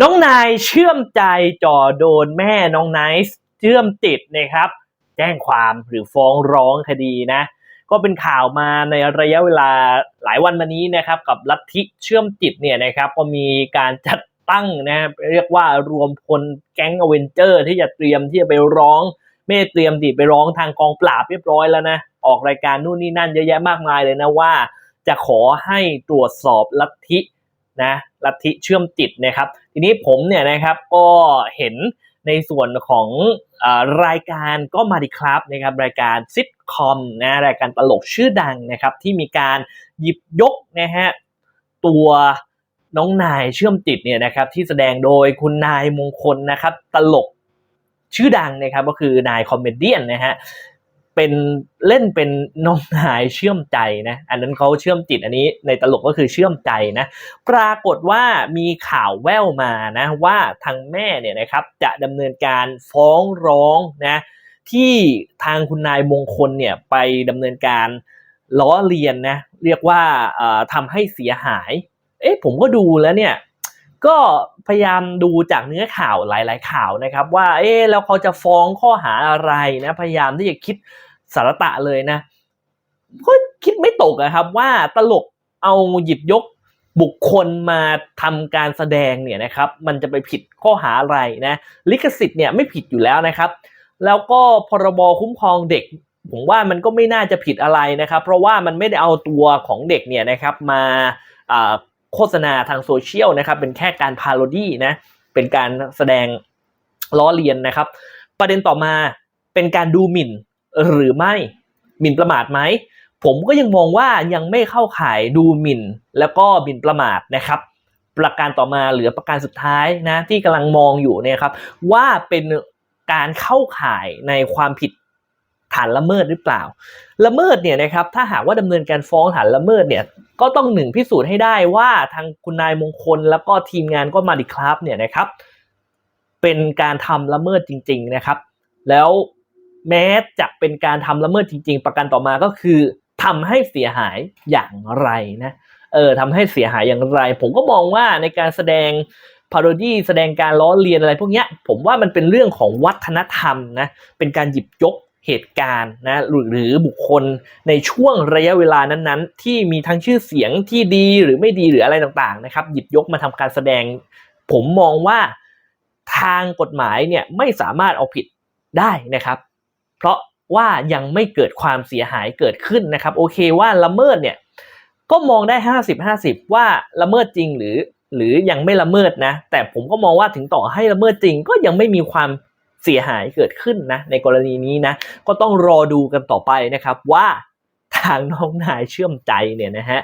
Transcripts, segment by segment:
น้องนายเชื่อมใจจ่อโดนแม่น้องไนซ์เชื่อมติดนะครับ แจ้งความหรือฟ้องร้องคดีนะ ก็เป็นข่าวมาในระยะเวลาหลายวันมานี้นะครับกับลัทธิเชื่อมจิตเนี่ยนะครับก็มีการจัดตั้งนะเรียกว่ารวมพลแก๊งอเวนเจอร์ ที่จะเตรียมที่จะไปร้องไม่เตรียมดิไปร้องทางกองปราบเรียบร้อยแล้วนะ ออกรายการนู่นนี่นั่นเยอะแยะมากมายเลยนะว่า จะขอให้ตรวจสอบลัทธินะ ลัทธิเชื่อมจิตนะครับ ทีนี้ผมเนี่ยนะครับก็เห็นในส่วนของอรายการก็มาดีครับนะครับรายการซิทคอมนะรายการตลกชื่อดังนะครับ ที่มีการหยิบยกนะฮะตัวน้องนายเชื่อมจิตเนี่ยนะครับที่แสดงโดยคุณนายมงคลนะครับตลกชื่อดังนะครับก็คือนายคอมเมเดี้นะฮะ เป็นเล่นเป็นน้องนายเชื่อมใจนะอันนั้นเขาเชื่อมจิตอันนี้ในตลกก็คือเชื่อมใจนะปรากฏว่ามีข่าวแว่วมานะว่าทางแม่เนี่ยนะครับจะดำเนินการฟ้องร้องนะที่ทางคุณนายมงคลเนี่ยไปดำเนินการล้อเลียนนะเรียกว่าทำให้เสียหาย เอ๊ะผมก็ดูแล้วเนี่ยก็พยายามดูจากเนื้อข่าวหลาย ๆ ข่าวนะครับ ว่าเอ๊ะแล้วเขาจะฟ้องข้อหาอะไรนะพยายามที่จะคิด สารตะเลยนะก็คิดไม่ตกอะครับว่าตลกเอาหยิบยกบุคคลมาทำการแสดงเนี่ยนะครับมันจะไปผิดข้อหาอะไรนะลิขสิทธิ์เนี่ยไม่ผิดอยู่แล้วนะครับ แล้วก็พรบคุ้มครองเด็ก ผมว่ามันก็ไม่น่าจะผิดอะไรนะครับ เพราะว่ามันไม่ได้เอาตัวของเด็กเนี่ยนะครับมาอ่าโฆษณาทางโซเชียลนะครับเป็นแค่การพาโรดี้นะเป็นการแสดงล้อเลียนนะครับ ประเด็นต่อมาเป็นการดูหมิ่น หรือไม่หมิ่นประมาทไหมผมก็ยังมองว่ายังไม่เข้าข่ายดูหมิ่น แล้วก็หมิ่นประมาทนะครับ ประการต่อมาเหลือประการสุดท้ายนะที่กำลังมองอยู่เนี่ยครับ ว่าเป็นการเข้าข่ายในความผิดฐานละเมิดหรือเปล่า ละเมิดเนี่ยนะครับถ้าหากว่าดำเนินการฟ้องฐานละเมิดเนี่ยก็ต้องหนึ่งพิสูจน์ให้ได้ว่าทางคุณนายมงคล แล้วก็ทีมงานก็มาดิครับเนี่ยนะครับ เป็นการทำละเมิดจริง ๆนะครับ แล้ว แม้จะเป็นการทำละเมิดจริง ๆ ประการต่อมาก็คือทำให้เสียหายอย่างไรนะเออทำให้เสียหายอย่างไร ผมก็มองว่าในการแสดงพาโรดี้แสดงการล้อเลียนอะไรพวกนี้ผมว่ามันเป็นเรื่องของวัฒนธรรมนะเป็นการหยิบยกเหตุการณ์นะหรือหรือบุคคลในช่วงระยะเวลานั้นๆ ที่มีทั้งชื่อเสียงที่ดีหรือไม่ดีหรืออะไรต่างๆนะครับ หยิบยกมาทำการแสดง ผมมองว่าทางกฎหมายเนี่ยไม่สามารถเอาผิดได้นะครับ เพราะว่ายังไม่เกิดความเสียหายเกิดขึ้นนะครับ โอเคว่าละเมิดเนี่ยก็มองได้ห้าสิบห้าสิบว่าละเมิดจริงหรือหรือยังไม่ละเมิดนะ แต่ผมก็มองว่าถึงต่อให้ละเมิดจริง ก็ยังไม่มีความเสียหายเกิดขึ้นนะในกรณีนี้นะ ก็ต้องรอดูกันต่อไปนะครับว่าทางน้องนายเชื่อมใจเนี่ยนะฮะ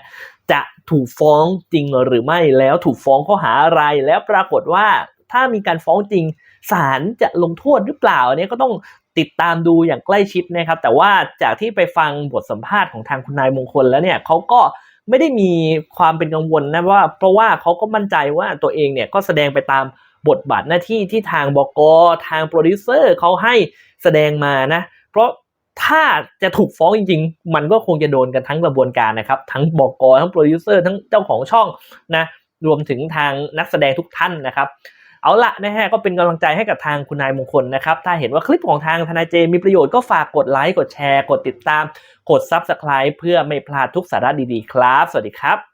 จะถูกฟ้องจริงหรือไม่แล้วถูกฟ้องข้อหาอะไรแล้วปรากฏว่าถ้ามีการฟ้องจริงศาลจะลงโทษหรือเปล่าอันนี้ก็ต้อง ติดตามดูอย่างใกล้ชิดนะครับ แต่ว่าจากที่ไปฟังบทสัมภาษณ์ของทางคุณนายมงคลแล้วเนี่ยเขาก็ไม่ได้มีความเป็นกังวลนะว่า เพราะว่าเขาก็มั่นใจว่าตัวเองเนี่ยก็แสดงไปตามบทบาทหน้าที่ที่ทางบกทางโปรดิวเซอร์เขาให้แสดงมานะ เพราะถ้าจะถูกฟ้องจริงๆ มันก็คงจะโดนกันทั้งกระบวนการนะครับ ทั้งบกทั้งโปรดิวเซอร์ทั้งเจ้าของช่องนะรวมถึงทางนักแสดงทุกท่านนะครับ เอาละนะฮะก็เป็นกำลังใจให้กับทางคุณนายมงคลนะครับ ถ้าเห็นว่าคลิปของทางทนายเจมีประโยชน์ก็ฝากกดไลค์กดแชร์ กดติดตาม กด Subscribe เพื่อไม่พลาดทุกสาระดีๆ ครับ สวัสดีครับ